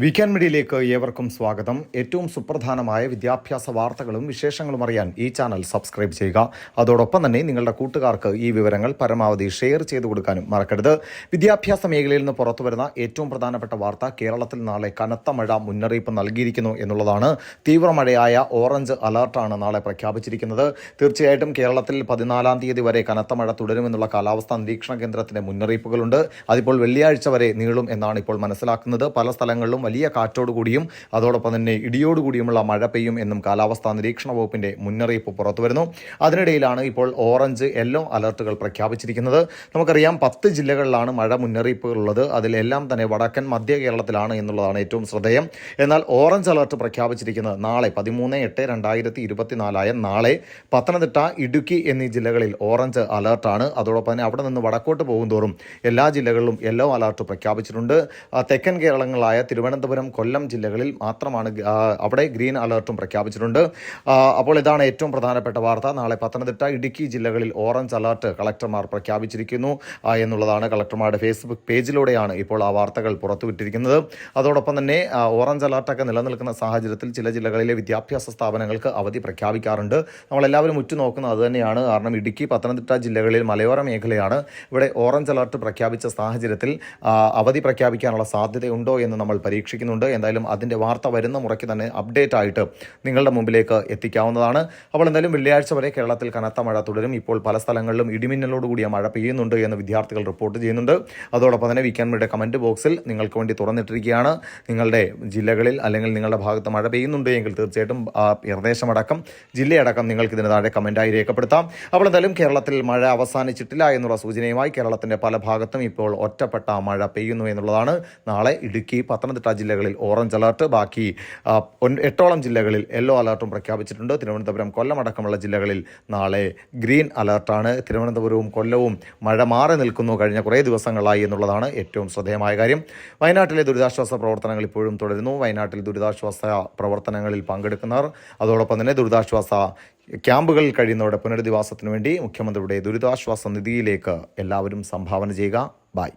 Weekend മീഡിയയിലേക്ക് ഏവർക്കും സ്വാഗതം. ഏറ്റവും സുപ്രധാനമായ വിദ്യാഭ്യാസ വാർത്തകളും വിശേഷങ്ങളും അറിയാൻ ഈ ചാനൽ സബ്സ്ക്രൈബ് ചെയ്യുക. അതോടൊപ്പം തന്നെ നിങ്ങളുടെ കൂട്ടുകാർക്ക് ഈ വിവരങ്ങൾ പരമാവധി ഷെയർ ചെയ്തു കൊടുക്കാനും മറക്കരുത്. വിദ്യാഭ്യാസ മേഖലയിൽ നിന്ന് പുറത്തുവരുന്ന ഏറ്റവും പ്രധാനപ്പെട്ട വാർത്ത കേരളത്തിൽ നാളെ കനത്ത മഴ മുന്നറിയിപ്പ് നൽകിയിരിക്കുന്നു എന്നുള്ളതാണ്. തീവ്രമഴയായ ഓറഞ്ച് അലർട്ടാണ് നാളെ പ്രഖ്യാപിച്ചിരിക്കുന്നത്. തീർച്ചയായിട്ടും കേരളത്തിൽ പതിനാലാം തീയതി വരെ കനത്ത മഴ തുടരുമെന്നുള്ള കാലാവസ്ഥാ നിരീക്ഷണ കേന്ദ്രത്തിന്റെ മുന്നറിയിപ്പുകളുണ്ട്. അതിപ്പോൾ വെള്ളിയാഴ്ച വരെ നീളും എന്നാണ് ഇപ്പോൾ മനസ്സിലാക്കുന്നത്. പല സ്ഥലങ്ങളിലും വലിയ കാറ്റോടുകൂടിയും അതോടൊപ്പം തന്നെ ഇടിയോടുകൂടിയുമുള്ള മഴ പെയ്യും എന്നും കാലാവസ്ഥാ നിരീക്ഷണ വകുപ്പിന്റെ മുന്നറിയിപ്പ് പുറത്തുവരുന്നു അതിനിടയിലാണ് ഇപ്പോൾ ഓറഞ്ച് യെല്ലോ അലർട്ടുകൾ പ്രഖ്യാപിച്ചിരിക്കുന്നത്. നമുക്കറിയാം പത്ത് ജില്ലകളിലാണ് മഴ മുന്നറിയിപ്പുകൾ ഉള്ളത് അതിലെല്ലാം തന്നെ വടക്കൻ മധ്യ കേരളത്തിലാണ് എന്നുള്ളതാണ് ഏറ്റവും ശ്രദ്ധേയം. എന്നാൽ ഓറഞ്ച് അലർട്ട് പ്രഖ്യാപിച്ചിരിക്കുന്നത് നാളെ പതിമൂന്ന് എട്ട് രണ്ടായിരത്തി ഇരുപത്തിനാലായ നാളെ. പത്തനംതിട്ട ഇടുക്കി എന്നീ ജില്ലകളിൽ ഓറഞ്ച് അലർട്ടാണ്. അതോടൊപ്പം തന്നെ അവിടെ നിന്ന് വടക്കോട്ട് പോകുന്തോറും എല്ലാ ജില്ലകളിലും യെല്ലോ അലർട്ട് പ്രഖ്യാപിച്ചിട്ടുണ്ട്. തെക്കൻ കേരളങ്ങളായ തിരുവനന്തപുരം കൊല്ലം ജില്ലകളിൽ മാത്രമാണ് അവിടെ ഗ്രീൻ അലർട്ടും പ്രഖ്യാപിച്ചിട്ടുണ്ട്. അപ്പോൾ ഇതാണ് ഏറ്റവും പ്രധാനപ്പെട്ട വാർത്ത. നാളെ പത്തനംതിട്ട ഇടുക്കി ജില്ലകളിൽ ഓറഞ്ച് അലർട്ട് കളക്ടർമാർ പ്രഖ്യാപിച്ചിരിക്കുന്നു. എന്നുള്ളതാണ് കളക്ടർമാരുടെ ഫേസ്ബുക്ക് പേജിലൂടെയാണ് ഇപ്പോൾ ആ വാർത്തകൾ പുറത്തുവിട്ടിരിക്കുന്നത്. അതോടൊപ്പം തന്നെ ഓറഞ്ച് അലർട്ടൊക്കെ നിലനിൽക്കുന്ന സാഹചര്യത്തിൽ ചില ജില്ലകളിലെ വിദ്യാഭ്യാസ സ്ഥാപനങ്ങൾക്ക് അവധി പ്രഖ്യാപിക്കാറുണ്ട്. നമ്മളെല്ലാവരും ഉറ്റുനോക്കുന്നത് അതുതന്നെയാണ് കാരണം ഇടുക്കി പത്തനംതിട്ട ജില്ലകളിൽ മലയോര മേഖലയാണ് ഇവിടെ ഓറഞ്ച് അലർട്ട് പ്രഖ്യാപിച്ച സാഹചര്യത്തിൽ അവധി പ്രഖ്യാപിക്കാനുള്ള സാധ്യതയുണ്ടോ എന്ന് നമ്മൾ പരീക്ഷിക്കുന്നുണ്ട് എന്തായാലും അതിന്റെ വാർത്ത വരുന്ന മുറയ്ക്ക് തന്നെ അപ്ഡേറ്റ് ആയിട്ട് നിങ്ങളുടെ മുമ്പിലേക്ക് എത്തിക്കാവുന്നതാണ്. അപ്പോൾ എന്തായാലും വെള്ളിയാഴ്ച വരെ കേരളത്തിൽ കനത്ത മഴ തുടരും. ഇപ്പോൾ പല സ്ഥലങ്ങളിലും ഇടിമിന്നലോടുകൂടിയ മഴ പെയ്യുന്നുണ്ട് എന്ന് വിദ്യാർത്ഥികൾ റിപ്പോർട്ട് ചെയ്യുന്നുണ്ട്. അതോടൊപ്പം തന്നെ വീക്കെൻഡിയുടെ കമന്റ് ബോക്സിൽ നിങ്ങൾക്ക് വേണ്ടി തുറന്നിട്ടിരിക്കുകയാണ്. നിങ്ങളുടെ ജില്ലകളിൽ അല്ലെങ്കിൽ നിങ്ങളുടെ ഭാഗത്ത് മഴ പെയ്യുന്നുണ്ട് എങ്കിൽ തീർച്ചയായിട്ടും പ്രദേശമടക്കം ജില്ലയടക്കം നിങ്ങൾക്ക് ഇതിന് താഴെ കമന്റായി രേഖപ്പെടുത്താം. അപ്പോൾ എന്തായാലും കേരളത്തിൽ മഴ അവസാനിച്ചിട്ടില്ല എന്നുള്ള സൂചനയുമായി കേരളത്തിന്റെ പല ഭാഗത്തും ഇപ്പോൾ ഒറ്റപ്പെട്ട മഴ പെയ്യുന്നു എന്നുള്ളതാണ്. നാളെ ഇടുക്കി പത്തനംതിട്ട ജില്ലകളിൽ ഓറഞ്ച് അലർട്ട്. ബാക്കി എട്ടോളം ജില്ലകളിൽ യെല്ലോ അലർട്ടും പ്രഖ്യാപിച്ചിട്ടുണ്ട്. തിരുവനന്തപുരം കൊല്ലം അടക്കമുള്ള ജില്ലകളിൽ നാളെ ഗ്രീൻ അലർട്ടാണ്. തിരുവനന്തപുരവും കൊല്ലവും മഴ മാറി നിൽക്കുന്നു കഴിഞ്ഞ കുറേ ദിവസങ്ങളായി എന്നുള്ളതാണ് ഏറ്റവും ശ്രദ്ധേയമായ കാര്യം. വയനാട്ടിലെ ദുരിതാശ്വാസ പ്രവർത്തനങ്ങൾ ഇപ്പോഴും തുടരുന്നു. വയനാട്ടിൽ ദുരിതാശ്വാസ പ്രവർത്തനങ്ങളിൽ പങ്കെടുക്കുന്നവർ അതോടൊപ്പം തന്നെ ദുരിതാശ്വാസ ക്യാമ്പുകളിൽ കഴിയുന്നവരുടെ പുനരധിവാസത്തിനു വേണ്ടി മുഖ്യമന്ത്രിയുടെ ദുരിതാശ്വാസ നിധിയിലേക്ക് എല്ലാവരും സംഭാവന ചെയ്യുക. ബൈ.